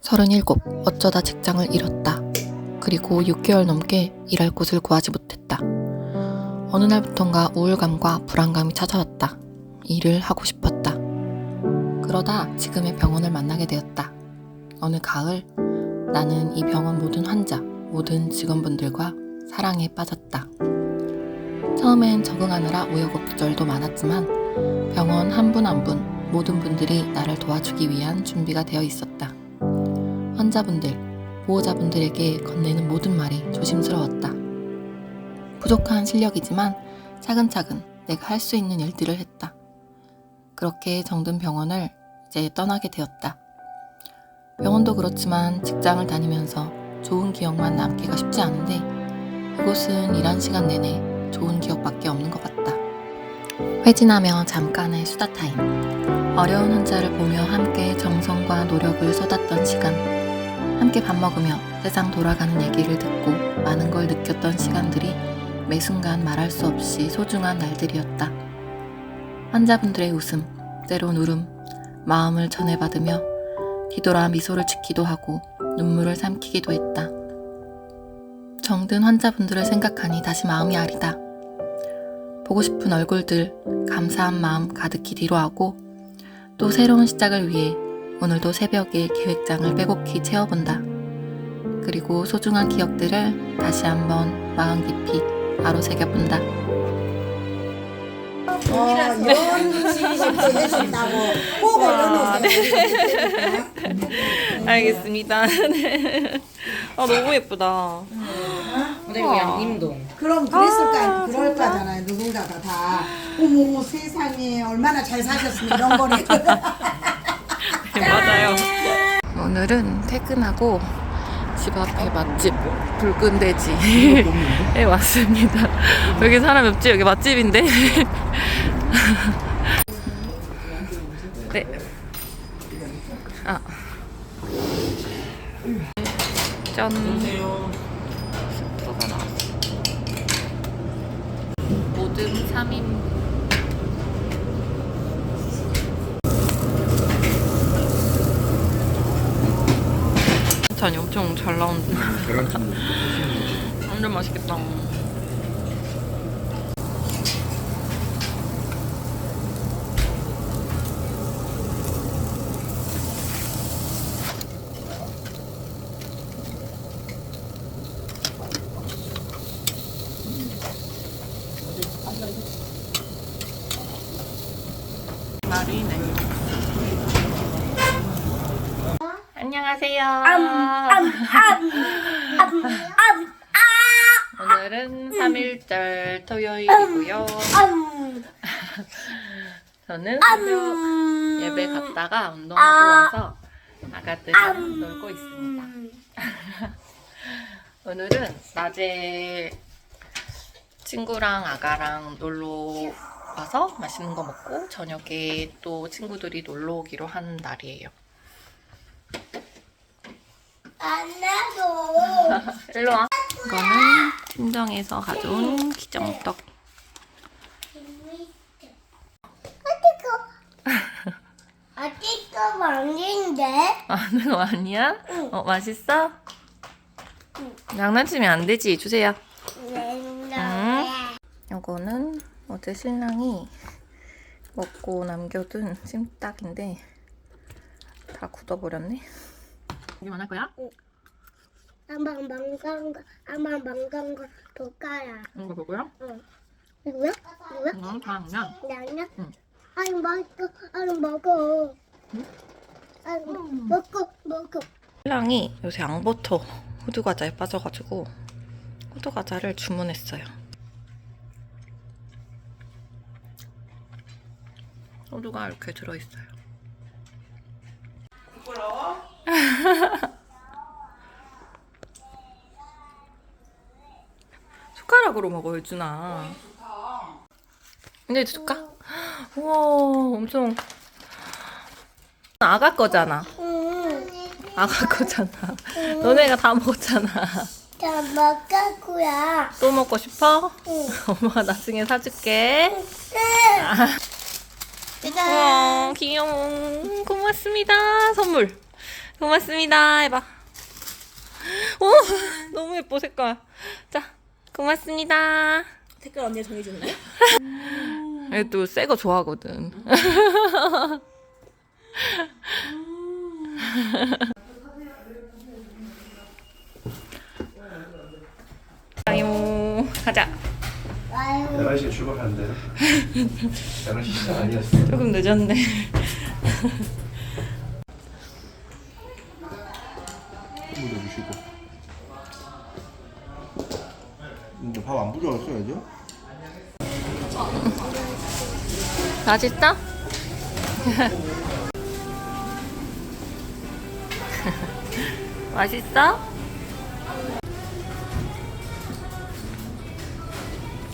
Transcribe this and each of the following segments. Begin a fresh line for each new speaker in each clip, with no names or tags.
37. 어쩌다 직장을 잃었다. 그리고 6개월 넘게 일할 곳을 구하지 못했다. 어느 날부턴가 우울감과 불안감이 찾아왔다. 일을 하고 싶었다. 그러다 지금의 병원을 만나게 되었다. 어느 가을, 나는 이 병원 모든 환자, 모든 직원분들과 사랑에 빠졌다. 처음엔 적응하느라 우여곡절도 많았지만 병원 한 분 한분 모든 분들이 나를 도와주기 위한 준비가 되어 있었다. 환자분들, 보호자분들에게 건네는 모든 말이 조심스러웠다. 부족한 실력이지만 차근차근 내가 할 수 있는 일들을 했다. 그렇게 정든 병원을 이제 떠나게 되었다. 병원도 그렇지만 직장을 다니면서 좋은 기억만 남기가 쉽지 않은데 이곳은 일한 시간 내내 좋은 기억밖에 없는 것 같다. 회진하며 잠깐의 수다 타임. 어려운 환자를 보며 함께 정성과 노력을 쏟았던 시간. 함께 밥 먹으며 세상 돌아가는 얘기를 듣고 많은 걸 느꼈던 시간들이 매 순간 말할 수 없이 소중한 날들이었다. 환자분들의 웃음, 때론 울음, 마음을 전해받으며 뒤돌아 미소를 짓기도 하고 눈물을 삼키기도 했다. 정든 환자분들을 생각하니 다시 마음이 아리다. 보고 싶은 얼굴들, 감사한 마음 가득히 뒤로하고 또 새로운 시작을 위해 오늘도 새벽에 계획장을 빼곡히 채워본다. 그리고 소중한 기억들을 다시 한번 마음 깊이 바로 새겨본다.
어, 연습을 해준다고 꼭 올려놓으세요.
알겠습니다. 네. 아 너무 예쁘다.
그리고 양림동.
그럼 그랬을까, 그럴 거잖아요. 누군가가 다. 어머, 세상에, 얼마나 잘 사셨으면 이런 거를.
네.
오늘은 퇴근하고 집 앞에 맛집 붉은 돼지에 왔습니다. 여기 사람이 없지? 여기 맛집인데. 네. 아. 짠. 스프가 나왔어. 모듬 3인 잔이 엄청 잘 나온다. 완전 맛있겠다. 안녕하세요. 오늘은 3일절 토요일이고요. 저는 새벽 예배 갔다가 운동하고 와서 아가들이랑 놀고 있습니다. 오늘은 낮에 친구랑 아가랑 놀러 와서 맛있는 거 먹고 저녁에 또 친구들이 놀러 오기로 한 날이에요.
안 나도.
일로 와. 이거는 친정에서 가져온 기정떡.
아직도 망인데?
아는 거 아니야?
응.
어 맛있어? 장난치면 안 되지. 주세요.
냉장고에.
이거는 어제 신랑이 먹고 남겨둔 찜닭인데 다 굳어버렸네. 여기만 할 거야?
한번 망간 거, 한번 망간 거 볼까요?
이거 보고요.
이거요? 이거요?
이건 당면.
양념?
응.
아니 먹어, 아니 먹어. 아니 먹고 먹고.
신랑이 요새 앙버터 호두 과자에 빠져가지고 호두 과자를 주문했어요. 호두가 이렇게 들어있어요. 숟가락으로 먹어 유준아. 이제 줄까? 우와 엄청 아가 거잖아.
응.
아가 거잖아. 너네가 다 먹었잖아.
자 먹을 거야.
또 먹고 싶어?
응.
엄마가 나중에 사줄게.
응.
와, 귀여워. 고맙습니다. 선물. 고맙습니다. 해봐. 오, 너무 예뻐, 색깔. 자, 고맙습니다.
색깔 언니 정해주는 거야?
얘도 새거 좋아하거든. 아유, 가자.
아유
11시에 출발하는데 11시 시작 아니었어
조금 늦었네.
물도 주시고 밥안 부족했어야죠?
맛있어? 맛있어?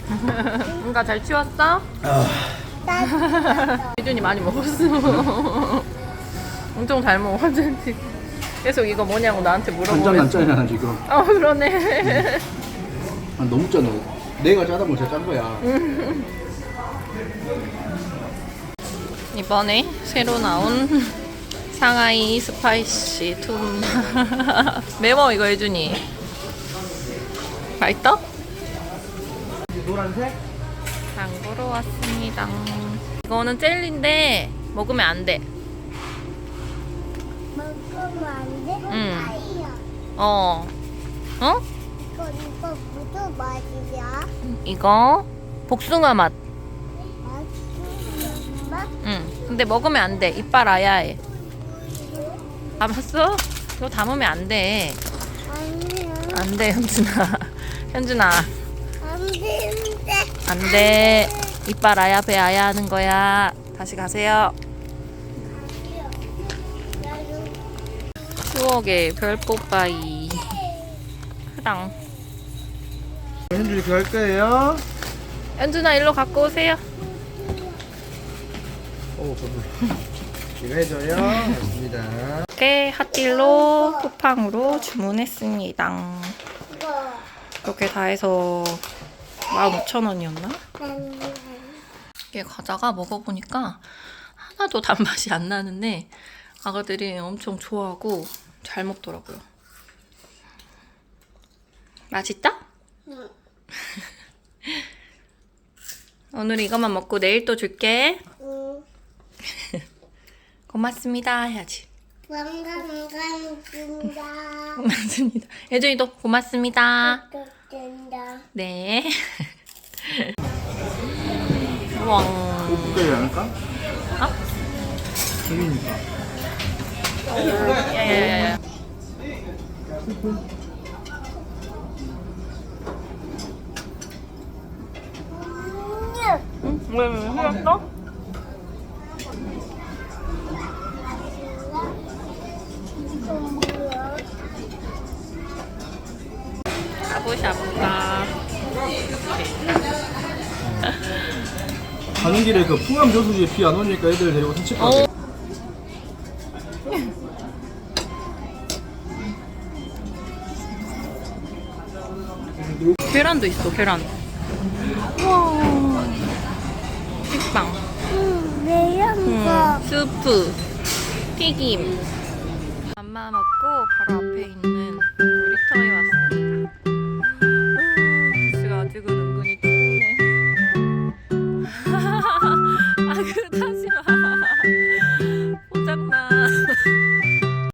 뭔가 잘 치웠어? 유준이 많이 먹었어. 엄청 잘 먹어, 완전히. 계속 이거 뭐냐고 나한테 물어보면.
안 짜잖아 지금
어, 그러네.
아, 너무 짜네 내가 짜다 보니 짠 거야
이번에 새로 나온 상하이 스파이시 툼 매워 이거 해주니 맛있어?
노란색?
장보러 왔습니다 이거는 젤리인데 먹으면 안돼
먹으면 안 돼?
응.
아이야
어 어?
이거 이거 무슨 맛이야?
이거 복숭아 맛? 응. 근데 먹으면 안 돼. 이빨 아야해. 담았어? 이거 담으면 안 돼.
아니야
안 돼 현준아. 현준아.
안 되는데
안 돼. 이빨 아야 배 아야 하는 거야. 다시 가세요. 추억의 별뽀빠이 흐당
현주 이렇게 할 거예요?
현준아 일로 갖고 오세요
오 저도 이거 해줘요 알겠습니다
이렇게 핫딜로 쿠팡으로 주문했습니다
이거
이렇게 다 해서 15,000원이었나?
난
이게 과자가 먹어보니까 하나도 단맛이 안 나는데 아가들이 엄청 좋아하고 잘 먹더라고요. 맛있다?
응.
오늘 이것만 먹고 내일 또 줄게.
응.
고맙습니다 해야지.
반갑습니다
고맙습니다. 예준이도 고맙습니다.
된다
네. 우와.
볶음까지 않을까?
어?
생기니까
야야야야. 왜, 왜, 흘렸어? 샤브샤브가.
가는 길에 그 풍암 저수지에 비 안 오니까 애들 데리고 산책 가고
어. 계란도 있어, 계란. 와. 식빵.
응 왜요
음, 스프, 튀김. 맘마 먹고 바로 앞에 있는